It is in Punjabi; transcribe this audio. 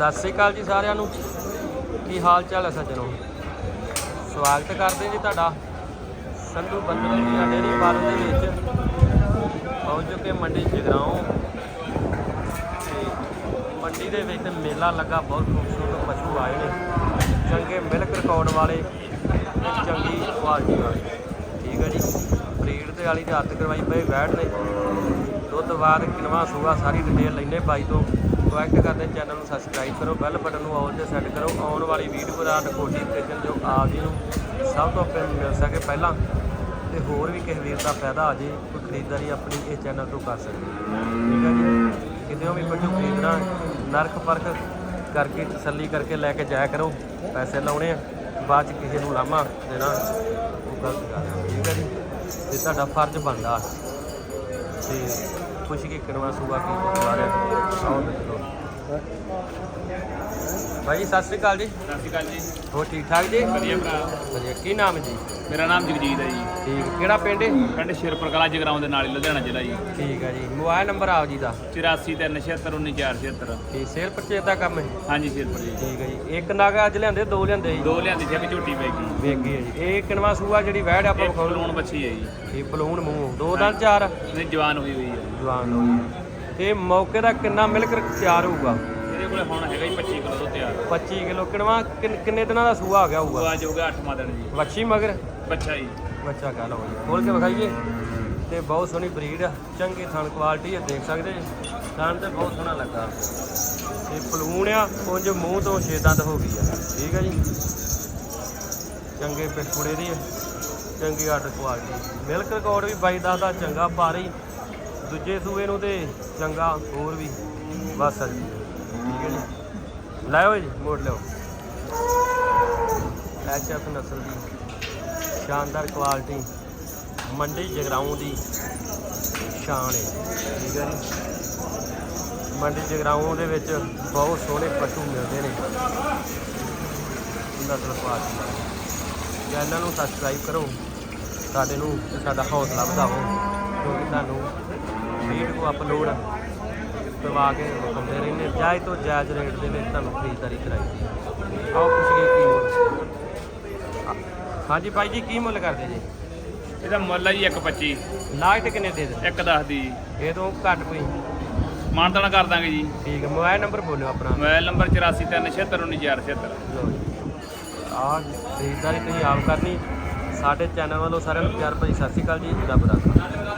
ਸਤਿ ਸ੍ਰੀ ਅਕਾਲ ਜੀ ਸਾਰਿਆਂ ਨੂੰ। ਕੀ ਹਾਲ ਚਾਲ ਹੈ ਸੱਜਣੋ? ਸਵਾਗਤ ਕਰਦੇ ਜੀ ਤੁਹਾਡਾ। ਸੰਧੂ ਬੰਦਲ ਦੀਆਂ ਡੇਰੀ ਫਾਰਮ ਦੇ ਵਿੱਚ ਪਹੁੰਚ ਚੁੱਕੇ ਮੰਡੀ ਜਗਰਾਉਂ। ਤੇ ਮੰਡੀ ਦੇ ਵਿੱਚ ਮੇਲਾ ਲੱਗਾ, ਬਹੁਤ ਖੂਬਸੂਰਤ ਪਸ਼ੂ ਆਏ ਨੇ। ਚੰਗੇ ਮਿਲਕ ਰਿਕਾਰਡ ਵਾਲੇ ਤੇ ਚੰਗੀ ਕੁਆਲਿਟੀ ਵਾਲੇ। ਠੀਕ ਹੈ ਜੀ। ਬਰੀਡ ਤੇ ਵਾਲੀ ਦੇ ਹੱਥ ਕਰਵਾਈ ਪਏ ਬੈਠ ਨੇ। ਦੁੱਧ ਬਾਅਦ ਕਿਨਵਾ, ਸੂਆ ਸਾਰੀ ਡਿਟੇਲ ਲੈਣੇ ਬਾਈ ਤੋਂ। ਕਨੈਕਟ ਕਰਦੇ ਚੈਨਲ ਨੂੰ ਸਬਸਕ੍ਰਾਈਬ ਕਰੋ ਬੈਲ ਬਟਨ ਨੂੰ ਆਲ ਤੇ ਸੈੱਟ ਕਰੋ। ਆਉਣ ਵਾਲੀ ਵੀਡੀਓ ਦਾ ਨੋਟੀਫਿਕੇਸ਼ਨ ਜੋ ਆਪ ਜੀ ਨੂੰ ਸਭ ਤੋਂ ਪਹਿਲਾਂ ਮਿਲ ਸਕੇ ਪਹਿਲਾਂ। ਤੇ ਹੋਰ ਵੀ ਕਿਸੇ ਵੀਰ ਦਾ ਫਾਇਦਾ ਆ ਜੇ, ਕੋਈ ਖਰੀਦਦਾਰੀ ਆਪਣੀ ਇਸ ਚੈਨਲ ਤੋਂ ਕਰ ਸਕੇ। ਠੀਕ ਹੈ ਜੀ? ਕਿਤੇ ਵੀ ਪਸ਼ੂ ਖਰੀਦਣਾ, ਨਰਕ ਪਰਖ ਕਰਕੇ, ਤਸੱਲੀ ਕਰਕੇ ਲੈ ਕੇ ਜਾਇਆ ਕਰੋ। ਪੈਸੇ ਲਾਉਣੇ ਆ, ਬਾਅਦ ਚ ਕਿਸੇ ਨੂੰ ਲਾਮਾ ਦੇਣਾ, ਉਹ ਗਲਤ ਗੱਲ ਠੀਕ ਹੈ ਜੀ? ਤੇ ਤੁਹਾਡਾ ਫਰਜ਼ ਬਣਦਾ। ਤੇ ਖੁਸ਼ ਕੀ ਕਰਵਾ ਸੂਆ ਕੀ ਬਾਰੇ ਆਓ ਭਾਈ ਸਤਿ ਸ੍ਰੀ ਅਕਾਲ ਜੀ। ਸਤਿ ਸ਼੍ਰੀ ਅਕਾਲ ਜੀ। ਹੋ ਠੀਕ ਠਾਕ ਜੀ? ਵਧੀਆ ਭਰਾ। ਵਧੀਆ ਕੀ ਨਾਮ ਹੈ ਜੀ? ਮੇਰਾ ਨਾਮ ਜਗਜੀਤ ਹੈ ਜੀ। ਠੀਕ ਕਿਹੜਾ ਪਿੰਡ ਹੈ? ਪਿੰਡ ਸ਼ਿਰਪੁਰ ਕਲਾ ਜਗਰਾਉਂ ਦੇ ਨਾਲ ਹੀ ਲੁਧਿਆਣਾ ਜ਼ਿਲ੍ਹਾ ਜੀ। ਠੀਕ ਹੈ ਜੀ। ਮੋਬਾਈਲ ਨੰਬਰ ਆਓ ਜੀ ਦਾ। 8437194476 ਠੀਕ ਸੇਲ ਪਰਚੇਜ ਦਾ ਕੰਮ ਹੈ? ਹਾਂਜੀ ਸ਼ਿਰਪੁਰ ਜੀ। ਠੀਕ ਹੈ ਜੀ। ਇੱਕ ਨਾਗਾ ਅੱਜ ਲਿਆਂਦੇ ਦੋ ਲਿਆਂਦੇ ਜੀ? ਦੋ ਲਿਆਂਦੀ ਸੀ ਇੱਕ ਝੋਟੀ ਪੈ ਗਈ। ਵੇਗੀ ਹੈ ਜੀ। ਇਹ ਕਿਨਵਾ ਸੂਆ ਜਿਹੜੀ ਵਹਿੜ ਆਪਾਂ ਇਹ ਵਿਖਾਉਣ। ਬੱਚੀ ਹੈ ਜੀ। ਇਹ ਬਲੂਨ ਮੂੰਹ। ਦੋ ਦੰਦ ਚਾਰ? ਇਹਦੀ ਜਵਾਨ ਹੋਈ ਹੋਈ ਹੈ। ਜਵਾਨ ਹੋ ਗਈ। ਤੇ ਮੌਕੇ ਦਾ ਕਿੰਨਾ ਮਿਲਕ ਤਿਆਰ ਹੋਊਗਾ? ਇਹਦੇ ਕੋਲੇ ਹੁਣ ਹੈਗਾ ਜੀ 25 ਕਿਲੋ ਤੋਂ ਤਿਆਰ। 25 ਕਿਲੋ ਕਿੰਨ- ਦਿਨਾਂ ਦਾ ਸੂਆ ਆ ਗਿਆ ਹੋਊਗਾ? ਉਹ ਅੱਜ ਹੋ ਗਿਆ 8 ਮਾਦਨ ਜੀ। ਵੱਛੀ ਮਗਰ? ਬੱਚਾ ਜੀ। ਬੱਚਾ ਕਹ ਲਓ ਜੀ। ਖੋਲ ਕੇ ਵਿਖਾਈਏ। ਤੇ ਬਹੁਤ ਸੋਹਣੀ ਬਰੀਡ ਆ। ਚੰਗੀ ਥਣ ਕੁਆਲਿਟੀ ਆ ਦੇਖ ਸਕਦੇ ਜੀ। ਥਣ ਤੇ ਬਹੁਤ ਸੋਹਣਾ ਲੱਗਾ। ਤੇ ਪਲੂਣ ਆ ਕੁੰਜ ਮੂੰਹ ਤੋਂ ਛੇ ਦੰਦ ਹੋ ਗਈ ਆ। ਠੀਕ ਆ ਜੀ। ਚੰਗੇ ਪਿਛੁੜੇ ਦੀ ਚੰਗੀ ਆਰਡਰ ਕੁਆਲਿਟੀ ਮਿਲਕ ਰਿਕਾਰਡ ਵੀ ਬਾਈ ਦਾ ਦਾ ਚੰਗਾ ਭਾਰੀ। ਦੂਜੇ ਸੂਏ ਨੂੰ ਤੇ ਚੰਗਾ ਹੋਰ ਵੀ। ਬਸ ਸਕਦੀ ਠੀਕ ਹੈ ਜੀ। ਲਾਓ ਜੀ, ਮੋੜ ਲਿਓ ਐਚਐਫ ਨਸਲ ਦੀ ਸ਼ਾਨਦਾਰ ਕੁਆਲਿਟੀ ਮੰਡੀ ਜਗਰਾਉਂ ਦੀ ਸ਼ਾਨ ਹੈ। ਠੀਕ ਹੈ ਜੀ। ਮੰਡੀ ਜਗਰਾਉਂ ਦੇ ਵਿੱਚ ਬਹੁਤ ਸੋਹਣੇ ਪਸ਼ੂ ਮਿਲਦੇ ਨੇ। ਨਸਲ ਕੁਆਲਿਟੀ ਚੈਨਲ ਨੂੰ ਸਬਸਕ੍ਰਾਈਬ ਕਰੋ। ਸਾਡੇ ਨੂੰ ਸਾਡਾ ਹੌਸਲਾ ਵਧਾਓ। ਕਿਉਂਕਿ ਤੁਹਾਨੂੰ ਵੀਡੀਓ ਅਪਲੋਡ ਕਰਵਾ ਕੇ ਦਿੰਦੇ ਰਹਿੰਦੇ। ਜਾਇਜ਼ ਤੋਂ ਜਾਇਜ਼ ਰੇਟ ਦੇ ਵਿੱਚ ਤੁਹਾਨੂੰ ਖਰੀਦਦਾਰੀ ਕਰਾਈ ਦੀ ਆਓ ਪੁੱਛੀਏ ਕੀ ਮੁੱਲ। ਹਾਂਜੀ ਭਾਈ ਜੀ ਕੀ ਮੁੱਲ ਕਰਦੇ ਜੀ? ਇਹਦਾ ਮੁੱਲ ਹੈ ਜੀ 125 ਲਾਸਟ ਕਿੰਨੇ ਦੇ ਦੇ 110 ਦੀ। ਇਹ ਤੋਂ ਘੱਟ ਕੋਈ? ਮਾਨਤਾਨਾ ਕਰ ਦਾਂਗੇ ਜੀ। ਠੀਕ ਹੈ ਮੋਬਾਈਲ ਨੰਬਰ ਬੋਲਿਓ ਆਪਣਾ। ਮੋਬਾਈਲ ਨੰਬਰ 8437794476 ਲਓ ਜੀ ਆਹ ਖਰੀਦਦਾਰੀ ਤੁਸੀਂ ਆਪ ਕਰਨੀ। ਸਾਡੇ ਚੈਨਲ ਵੱਲੋਂ ਸਾਰਿਆਂ ਨੂੰ ਪਿਆਰ ਭਰੀ ਸਤਿ ਸ਼੍ਰੀ ਅਕਾਲ ਜੀ ਰੱਬ ਰਾਖਾ